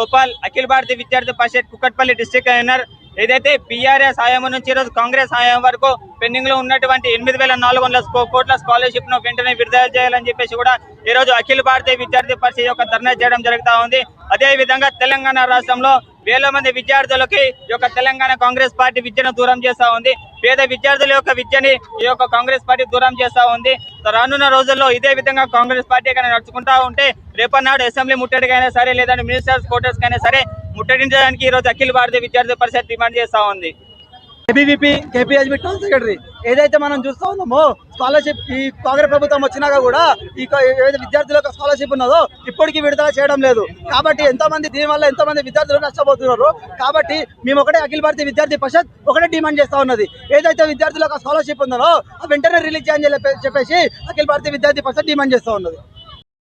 Gopal Akhil Bharatiya Vidyarthi Parishad Kukatpally district governor ఏదైతే BRS హయాం నుంచి ఈరోజు కాంగ్రెస్ హయాం వరకు పెండింగ్లో ఉన్నటువంటి ఎనిమిది వేల నాలుగు వందల కోట్ల స్కాలర్షిప్ను వెంటనే విడుదల చేయాలని చెప్పేసి కూడా ఈ రోజు అఖిల భారతీయ విద్యార్థి పరిషత్ యొక్క ధర్నా చేయడం జరుగుతా ఉంది. అదే విధంగా తెలంగాణ రాష్ట్రంలో వేల మంది విద్యార్థులకి ఈ యొక్క తెలంగాణ కాంగ్రెస్ పార్టీ విద్యను దూరం చేస్తా ఉంది. పేద విద్యార్థుల యొక్క విద్యని ఈ యొక్క కాంగ్రెస్ పార్టీ దూరం చేస్తా ఉంది. రానున్న రోజుల్లో ఇదే విధంగా కాంగ్రెస్ పార్టీ కానీ నడుచుకుంటా ఉంటే రేపన్నాడు అసెంబ్లీ ముట్టడికైనా సరే లేదంటే మినిస్టర్స్ కోటర్స్ కైనా సరే ముట్టడించడానికి ఈ రోజు అఖిల భారతీయ విద్యార్థి పరిషత్ డిమాండ్ చేస్తా ఉంది. ABVP KPHB town secretary. ఏదైతే మనం చూస్తా ఉన్నామో స్కాలర్షిప్ ఈ కాంగ్రెస్ ప్రభుత్వం వచ్చినాక కూడా ఈ ఏదైతే విద్యార్థులకు స్కాలర్షిప్ ఉన్నదో ఇప్పటికీ విడుదల చేయడం లేదు. కాబట్టి ఎంతోమంది దీనివల్ల ఎంతోమంది విద్యార్థులు నష్టపోతున్నారు. కాబట్టి మేము ఒకటే అఖిల భారతీయ విద్యార్థి పరిషత్ ఒకటే డిమాండ్ చేస్తా ఉన్నది. ఏదైతే విద్యార్థులకు స్కాలర్షిప్ ఉన్నదో వెంటనే రిలీజ్ చేయని చెప్పేసి అఖిల భారతీయ విద్యార్థి పరిషత్ డిమాండ్ చేస్తా ఉన్నది.